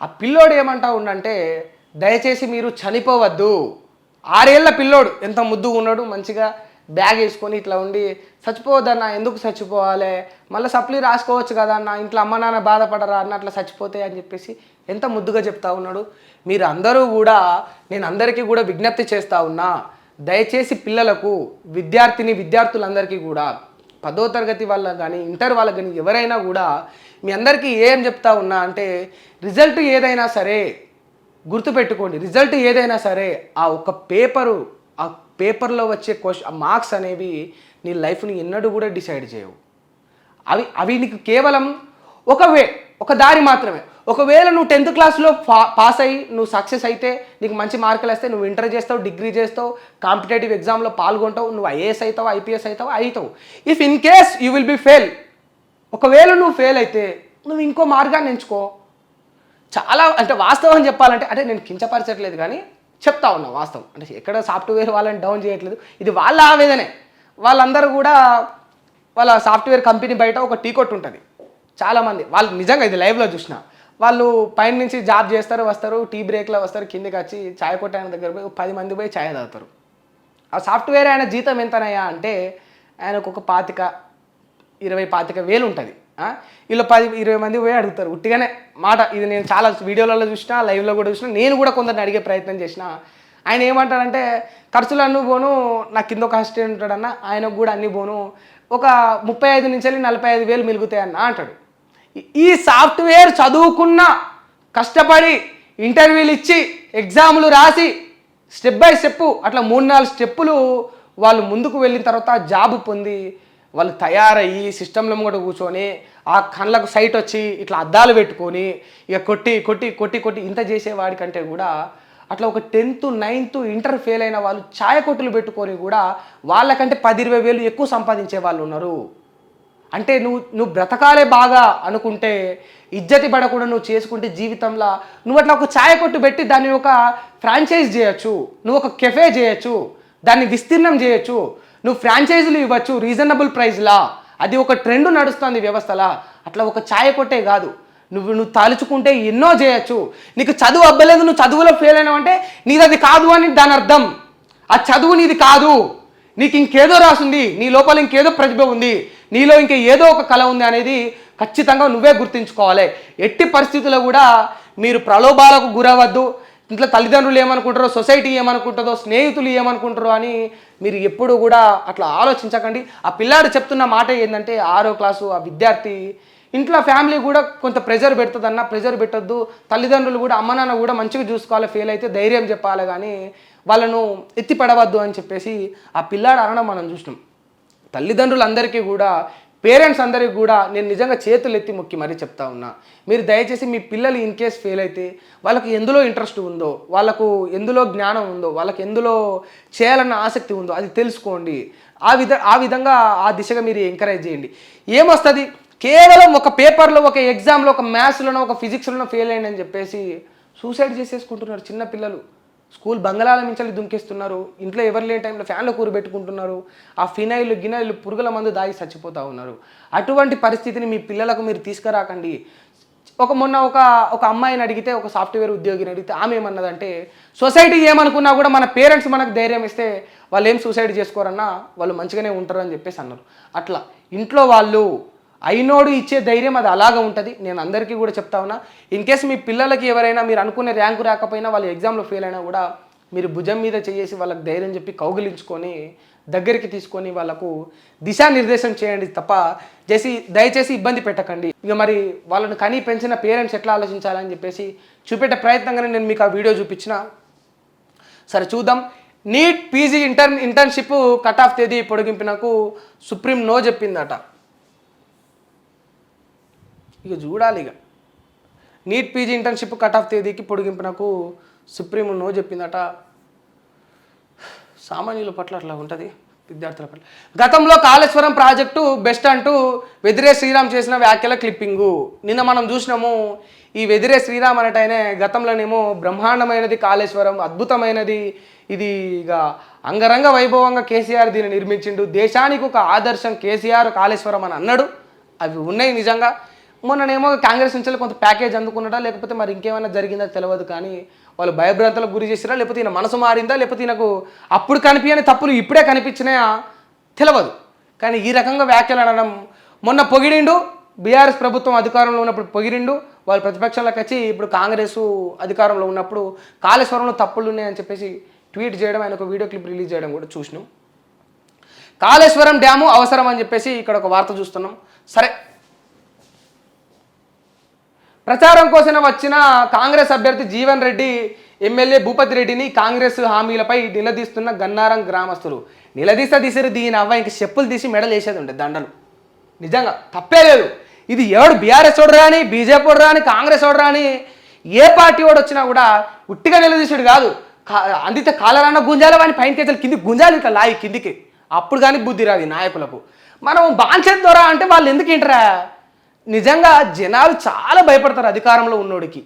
ఆ పిల్లోడు ఏమంటా ఉండంటే దయచేసి మీరు చనిపోవద్దు. ఆరేళ్ళ పిల్లోడు ఎంత ముద్దుగా ఉన్నాడు మంచిగా బ్యాగ్ వేసుకొని ఇట్లా ఉండి చచ్చిపోవద్దన్న ఎందుకు చచ్చిపోవాలి? మళ్ళీ సప్లీ రాసుకోవచ్చు కదా అన్న ఇంట్లో అమ్మ నాన్న బాధపడరా అన్న అట్లా చచ్చిపోతే అని చెప్పేసి ఎంత ముద్దుగా చెప్తా ఉన్నాడు. మీరు అందరూ కూడా నేను అందరికీ కూడా విజ్ఞప్తి చేస్తా ఉన్నా దయచేసి పిల్లలకు విద్యార్థిని విద్యార్థులందరికీ కూడా పదో తరగతి వాళ్ళ కానీ ఇంటర్ వాళ్ళకి కానీ ఎవరైనా కూడా మీ అందరికీ ఏం చెప్తా ఉన్నా అంటే రిజల్ట్ ఏదైనా సరే గుర్తుపెట్టుకోండి. రిజల్ట్ ఏదైనా సరే ఆ ఒక పేపరు ఆ పేపర్లో వచ్చే క్వశ్చన్ మార్క్స్ అనేవి నీ లైఫ్ని ఎన్నడూ కూడా డిసైడ్ చేయవు. అవి అవి నీకు కేవలం ఒక వే ఒక దారి మాత్రమే. ఒకవేళ నువ్వు టెన్త్ క్లాస్లో పా పాస్ అయ్యి నువ్వు సక్సెస్ అయితే నీకు మంచి మార్కులు వస్తే నువ్వు ఇంటర్ చేస్తావు డిగ్రీ చేస్తావు కాంపిటేటివ్ ఎగ్జామ్లో పాల్గొంటావు నువ్వు ఐఏఎస్ అవుతావు ఐపీఎస్ అవుతావు అవుతావు if in case you will be fail ఒకవేళ నువ్వు ఫెయిల్ అయితే నువ్వు ఇంకో మార్గాన్ని ఎంచుకో. చాలా అంటే వాస్తవం చెప్పాలంటే అంటే నేను కించపరచట్లేదు కానీ చెప్తా ఉన్నా వాస్తవం. అంటే ఎక్కడ సాఫ్ట్వేర్ వాళ్ళని డౌన్ చేయట్లేదు. ఇది వాళ్ళ ఆవేదనే. వాళ్ళందరూ కూడా వాళ్ళ సాఫ్ట్వేర్ కంపెనీ బయట ఒక టీ కొట్టు ఉంటుంది. చాలామంది వాళ్ళు నిజంగా ఇది లైవ్లో చూసిన. వాళ్ళు పైన నుంచి జాబ్ చేస్తారు వస్తారు టీ బ్రేక్లో వస్తారు కిందికి వచ్చి ఛాయ్ కొట్టే ఆయన దగ్గర పోయి పది మంది పోయి ఛాయ్ తాగుతారు. ఆ సాఫ్ట్వేర్ ఆయన జీతం ఎంతనయ్యా అంటే ఆయనకు ఒక పాతిక ఇరవై పాతిక వేలు ఉంటుంది. వీళ్ళు పది ఇరవై మంది పోయి అడుగుతారు. ఉట్టిగానే మాట ఇది నేను చాలా వీడియోలలో చూసిన లైవ్లో కూడా చూసిన నేను కూడా కొందరిని అడిగే ప్రయత్నం చేసిన ఆయన ఏమంటాడంటే ఖర్చులు అన్నీ పోను నా కింద ఒక అసిస్టెంట్ ఉంటాడన్న ఆయనకు కూడా అన్ని పోను ఒక ముప్పై ఐదు నుంచి వెళ్ళి నలభై ఐదు వేలు మిలుగుతాయన్న అంటాడు. ఈ- సాఫ్ట్వేర్ చదువుకున్న కష్టపడి ఇంటర్వ్యూలు ఇచ్చి ఎగ్జాములు రాసి స్టెప్ బై స్టెప్ అట్లా మూడు నాలుగు స్టెప్పులు వాళ్ళు ముందుకు వెళ్ళిన తర్వాత జాబ్ పొంది వాళ్ళు తయారయ్యి సిస్టంలో కూడా కూర్చొని ఆ కళ్ళకు సైట్ వచ్చి ఇట్లా అద్దాలు పెట్టుకొని ఇక కొట్టి కొట్టి కొట్టి కొట్టి ఇంత చేసేవాడి కంటే కూడా అట్లా ఒక టెన్త్ నైన్త్ ఇంటర్ ఫెయిల్ అయిన వాళ్ళు ఛాయ కొట్టులు పెట్టుకొని కూడా వాళ్ళకంటే పది ఇరవై వేలు ఎక్కువ సంపాదించే వాళ్ళు ఉన్నారు. అంటే నువ్వు నువ్వు బ్రతకాలే బాగా అనుకుంటే ఇజ్జతి పడకుండా నువ్వు చేసుకుంటే జీవితంలో నువ్వు అట్లా ఒక ఛాయ కొట్టు పెట్టి దాన్ని ఒక ఫ్రాంచైజ్ చేయొచ్చు. నువ్వు ఒక కెఫే చేయొచ్చు. దాన్ని విస్తీర్ణం చేయొచ్చు. నువ్వు ఫ్రాంచైజీలు ఇవ్వచ్చు రీజనబుల్ ప్రైజ్లా అది ఒక ట్రెండ్ నడుస్తుంది వ్యవస్థలా. అట్లా ఒక ఛాయ కొట్టే కాదు. నువ్వు నువ్వు తలుచుకుంటే ఎన్నో చేయొచ్చు. నీకు చదువు అవ్వలేదు నువ్వు చదువులో ఫెయిల్ అయినావంటే నీది అది కాదు అని దాని అర్థం. ఆ చదువు నీది కాదు. నీకు ఇంకేదో రాసుంది. నీ లోపల ఇంకేదో ప్రతిభ ఉంది. నీలో ఇంక ఏదో ఒక కళ ఉంది అనేది ఖచ్చితంగా నువ్వే గుర్తుంచుకోవాలి. ఎట్టి పరిస్థితుల్లో కూడా మీరు ప్రలోభాలకు గురవద్దు ఇంట్లో తల్లిదండ్రులు ఏమనుకుంటారో సొసైటీ ఏమనుకుంటుందో స్నేహితులు ఏమనుకుంటారో అని మీరు ఎప్పుడు కూడా అట్లా ఆలోచించకండి. ఆ పిల్లాడు చెప్తున్న మాట ఏంటంటే ఆరో క్లాసు ఆ విద్యార్థి ఇంట్లో ఫ్యామిలీ కూడా కొంత ప్రెజర్ పెడుతుందన్న ప్రెజర్ పెట్టొద్దు. తల్లిదండ్రులు కూడా అమ్మ నాన్న కూడా మంచిగా చూసుకోవాలి ఫెయిల్ అయితే ధైర్యం చెప్పాలి కానీ వాళ్ళను ఎత్తిపడవద్దు అని చెప్పేసి ఆ పిల్లాడు అనడం మనం చూసినాం. తల్లిదండ్రులందరికీ కూడా పేరెంట్స్ అందరికీ కూడా నేను నిజంగా చేతులు ఎత్తి మొక్కి మరీ చెప్తా ఉన్నా. మీరు దయచేసి మీ పిల్లలు ఇన్ కేస్ ఫెయిల్ అయితే వాళ్ళకి ఎందులో ఇంట్రెస్ట్ ఉందో వాళ్ళకు ఎందులో జ్ఞానం ఉందో వాళ్ళకి ఎందులో చేయాలన్న ఆసక్తి ఉందో అది తెలుసుకోండి. ఆ విధ ఆ విధంగా ఆ దిశగా మీరు ఎంకరేజ్ చేయండి. ఏమొస్తుంది? కేవలం ఒక పేపర్లో ఒక ఎగ్జామ్లో ఒక మ్యాథ్స్లోనో ఒక ఫిజిక్స్లోనో ఫెయిల్ అయ్యిందని చెప్పేసి సూసైడ్ చేసేసుకుంటున్నారు చిన్నపిల్లలు స్కూల్ బంగళాల మించాలి దుంకేస్తున్నారు. ఇంట్లో ఎవరు లేని టైంలో ఫ్యాన్లో కూరబెట్టుకుంటున్నారు. ఆ ఫినైల్ గినైల్ పురుగుల మందు దాగి చచ్చిపోతూ ఉన్నారు. అటువంటి పరిస్థితిని మీ పిల్లలకు మీరు తీసుకురాకండి. ఒక మొన్న ఒక ఒక అమ్మాయిని అడిగితే ఒక సాఫ్ట్వేర్ ఉద్యోగిని అడిగితే ఆమె ఏమన్నదంటే సొసైటీ ఏమనుకున్నా కూడా మన పేరెంట్స్ మనకు ధైర్యం ఇస్తే వాళ్ళు ఏం సూసైడ్ చేసుకోరన్నా వాళ్ళు మంచిగానే ఉంటారు అని చెప్పేసి అన్నారు. అట్లా ఇంట్లో వాళ్ళు అయినోడు ఇచ్చే ధైర్యం అది అలాగ ఉంటుంది. నేను అందరికీ కూడా చెప్తా ఉన్నా ఇన్ కేస్ మీ పిల్లలకి ఎవరైనా మీరు అనుకునే ర్యాంకు రాకపోయినా వాళ్ళు ఎగ్జామ్లో ఫెయిల్ అయినా కూడా మీరు భుజం మీద చేసి వాళ్ళకి ధైర్యం చెప్పి కౌగిలించుకొని దగ్గరికి తీసుకొని వాళ్ళకు దిశానిర్దేశం చేయండి తప్ప చేసి దయచేసి ఇబ్బంది పెట్టకండి. ఇక మరి వాళ్ళని కనీ పెంచిన పేరెంట్స్ ఎట్లా ఆలోచించాలని చెప్పేసి చూపెట్టే ప్రయత్నంగానే నేను మీకు ఆ వీడియో చూపించిన. సరే చూద్దాం. NEET PG intern internship cut off తేదీ పొడిగింపినకు సుప్రీం నో చెప్పిందట. ఇక చూడాలి ఇక. NEET PG internship cut off తేదీకి పొడిగింపునకు సుప్రీం నో చెప్పిందట. సామాన్యుల పట్ల అట్లా ఉంటుంది విద్యార్థుల పట్ల. గతంలో కాళేశ్వరం ప్రాజెక్టు బెస్ట్ అంటూ వెదిరే శ్రీరామ్ చేసిన వ్యాఖ్యల క్లిప్పింగు. నిన్న మనం చూసినాము ఈ వెదిరే శ్రీరామ్ అనేటైనే గతంలోనేమో బ్రహ్మాండమైనది కాళేశ్వరం అద్భుతమైనది. ఇది ఇక అంగరంగ వైభవంగా కేసీఆర్ దీన్ని నిర్మించిండు. దేశానికి ఒక ఆదర్శం కేసీఆర్ కాళేశ్వరం అని అన్నాడు. అవి ఉన్నాయి నిజంగా. మొన్ననేమో కాంగ్రెస్ నుంచి కొంత ప్యాకేజ్ అందుకున్నాడా లేకపోతే మరి ఇంకేమైనా జరిగిందా తెలియదు కానీ వాళ్ళు భయభ్రాంతలకు గురి చేసిరా లేకపోతే ఈయన మనసు మారిందా లేకపోతే ఈయనకు అప్పుడు కనిపించని తప్పులు ఇప్పుడే కనిపించినాయా తెలియదు కానీ ఈ రకంగా వ్యాఖ్యలు అనడం మొన్న పొగిడిండు బీఆర్ఎస్ ప్రభుత్వం అధికారంలో ఉన్నప్పుడు పొగిరిండు వాళ్ళు ప్రతిపక్షంలోకి వచ్చి ఇప్పుడు కాంగ్రెస్ అధికారంలో ఉన్నప్పుడు కాళేశ్వరంలో తప్పులు ఉన్నాయని చెప్పేసి ట్వీట్ చేయడం ఆయన ఒక వీడియో క్లిప్ రిలీజ్ చేయడం కూడా చూసినాం. కాళేశ్వరం డ్యాము అవసరం అని చెప్పేసి ఇక్కడ ఒక వార్త చూస్తున్నాం. సరే ప్రచారం కోసం వచ్చిన కాంగ్రెస్ అభ్యర్థి జీవన్ రెడ్డి ఎమ్మెల్యే భూపతి రెడ్డిని కాంగ్రెస్ హామీలపై నిలదీస్తున్న గన్నారం గ్రామస్తులు. నిలదీస్త తీసారు దీని అవ్వ ఇంక చెప్పులు తీసి మెడలు వేసేది ఉండే దండలు. నిజంగా తప్పే లేదు. ఇది ఎవడు బీఆర్ఎస్ ఓడరాని రాని బీజేపీ వాడు రాని కాంగ్రెస్ వాడు రాని ఏ పార్టీ వాడు వచ్చినా కూడా ఉట్టిగా నిలదీసుడు కాదు. కా- అందితే కాలరాన్న గుంజాల వాని పైన కేజీలు కింది గుంజాలి ఇట్లా లాయి కిందికి. అప్పుడు కానీ బుద్ధి రాదు నాయకులకు. మనం బాంఛన్ ద్వారా అంటే వాళ్ళు ఎందుకు ఏంటరా? నిజంగా జనాలు చాలా భయపడతారు అధికారంలో ఉన్నోడికి.